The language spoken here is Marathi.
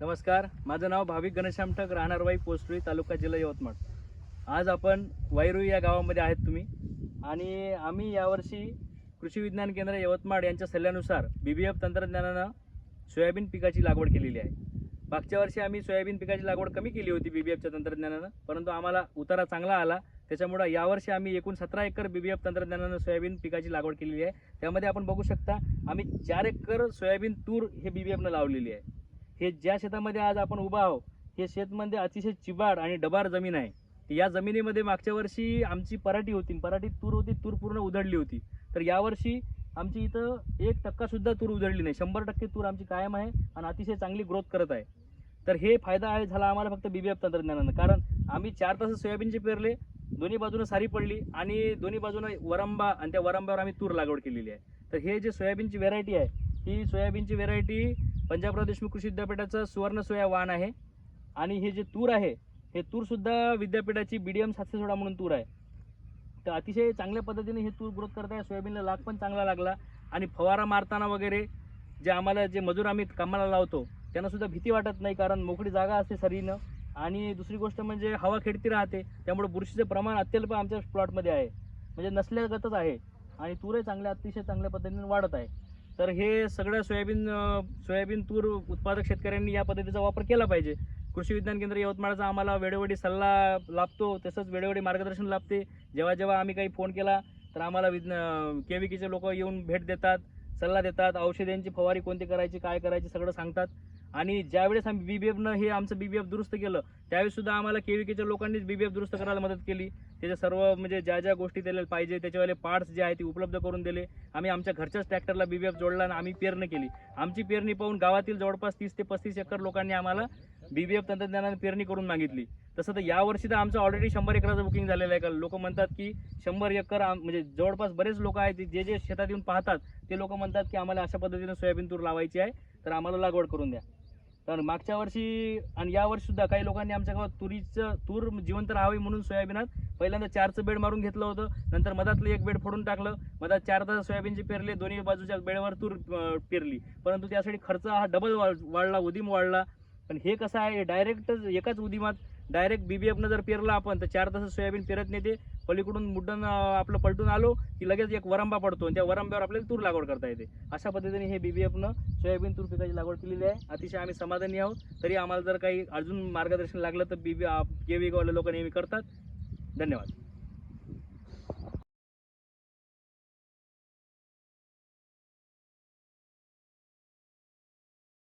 नमस्कार माझं नाव भाविक घनश्याम ठक राहणारवाई पोस्टरी तालुका जिल्हा यवतमाळ. आज आपण वायरू या गावामध्ये आहेत तुम्ही. आणि आम्ही यावर्षी कृषी विज्ञान केंद्र यवतमाळ यांच्या सल्ल्यानुसार बी बी एफ तंत्रज्ञानानं सोयाबीन पिकाची लागवड केलेली आहे. मागच्या वर्षी आम्ही सोयाबीन पिकाची लागवड कमी केली होती बी बी एफच्या तंत्रज्ञानानं परंतु आम्हाला उतारा चांगला आला. त्याच्यामुळं यावर्षी आम्ही एकूण सतरा एकर बी बी एफ तंत्रज्ञानानं सोयाबीन पिकाची लागवड केलेली आहे. त्यामध्ये आपण बघू शकता आम्ही चार एकर सोयाबीन तूर हे बी बी एफनं लावलेली आहे. हे ज्या शेतामध्ये आज आपण उभा आहोत हे शेतमध्ये म्हणजे अतिशय चिबाड आणि डबार जमीन आहे. या जमिनीमध्ये मागच्या वर्षी आमची पराठी होती. पराठी तूर होती तूर पूर्ण उधळली होती. तर यावर्षी आमची इथं एक टक्का सुद्धा तूर उधळली नाही. शंभर टक्के तूर आमची कायम आहे आणि अतिशय चांगली ग्रोथ करत आहे. तर हे फायदा आहे झाला आम्हाला फक्त बी बी एफ तंत्रज्ञानानं. कारण आम्ही चार तास सोयाबीनचे पेरले दोन्ही बाजूनं सारी पडली आणि दोन्ही बाजूनं वरंबा आणि त्या वरंब्यावर आम्ही तूर लागवड केलेली आहे. तर हे जे सोयाबीनची व्हेरायटी आहे ही सोयाबीनची व्हेरायटी पंजाब प्रदेश कृषी विद्यापीठाचं सुवर्ण सोया वाण आहे. आणि हे जे तूर आहे हे तूरसुद्धा विद्यापीठाची बी डी एम सातशे सोळा म्हणून तूर आहे. तर अतिशय चांगल्या पद्धतीने हे तूर ग्रोथ करत आहे सोयाबीनला लाग पण चांगला लागला. आणि फवारा मारताना वगैरे जे आम्हाला जे मजूर आम्ही कामाला लावतो त्यांनासुद्धा भीती वाटत नाही कारण मोकळी जागा असते सरीनं आणि दुसरी गोष्ट म्हणजे हवा खेळती राहते. त्यामुळे बुरशीचं प्रमाण अत्यल्प आमच्या प्लॉटमध्ये आहे. म्हणजे नसल्यागतच आहे. आणि तूरही चांगल्या अतिशय चांगल्या पद्धतीने वाढत आहे. तर हे सगळं सोयाबीन सोयाबीन तूर उत्पादक शेतकऱ्यांनी या पद्धतीचा वापर केला पाहिजे. कृषी विज्ञान केंद्र यवतमाळचा आम्हाला वेळोवेळी सल्ला लाभतो तसंच वेळोवेळी मार्गदर्शन लाभते. जेव्हा जेव्हा आम्ही काही फोन केला तर आम्हाला विज्ञ के लोक येऊन भेट देतात सल्ला देतात. औषधांची फवारी कोणती करायची काय करायची सगळं सांगतात. आणि ज्यावेळेस आम्ही बी बी एफनं हे आमचं बी बी एफ दुरुस्त केलं त्यावेळेस सुद्धा आम्हाला केव्हीकेच्या केच्या लोकांनीच बी बी एफ दुरुस्त करायला मदत केली. त्याच्या सर्व म्हणजे ज्या ज्या गोष्टी त्याला पाहिजे त्याच्यावाले पार्ट्स जे आहे ते उपलब्ध करून दिले. आम्ही आमच्या घरच्याच ट्रॅक्टरला बी बी एफ जोडला आणि आम्ही पेरणी केली. आमची पेरणी पाहून गावातील जवळपास तीस ते पस्तीस एकर लोकांनी आम्हाला बी बी एफ तंत्रज्ञानाने पेरणी करून मागितली. तसं तर यावर्षी तर आमचं ऑलरेडी शंभर एकराचं बुकिंग झालेलं आहे. का लोक म्हणतात की शंभर एकर आम- म्हणजे जवळपास बरेच लोक आहेत जे जे शेतात येऊन पाहतात ते लोक म्हणतात की आम्हाला अशा पद्धतीनं सोयाबीन तूर लावायची आहे तर आम्हाला लागवड करून द्या. तर मागच्या वर्षी आणि यावर्षी सुद्धा काही लोकांनी आमच्या गावात तुरीचं तूर जिवंत राहावी म्हणून सोयाबीनात पहिल्यांदा चारचं बेड मारून घेतलं होतं. नंतर मधातलं एक बेड फोडून टाकलं. मधात चार तास सोयाबीनचे पेरले दोन्ही बाजूच्या बेडवर तूर पेरली. परंतु त्यासाठी खर्च हा डबल वाढला उदीम वाढला. पण हे कसं आहे डायरेक्ट एकाच उदिमात डायरेक्ट बी बी जर पेरलं आपण तर चार तास सोयाबीन पेरत नाही ते पलीकडून मुड्डन आपलं पलटून आलो की लगेच एक वरंबा पडतो आणि त्या वरंब्यावर आपल्याला तूर लागवड करता येते. अशा पद्धतीने हे बी बी सोयाबीन तूर पिकाची लागवड केलेली आहे. अतिशय आम्ही समाधानी आहोत. तरी आम्हाला जर काही अजून मार्गदर्शन लागलं तर बी बी के लोक नेहमी करतात. धन्यवाद.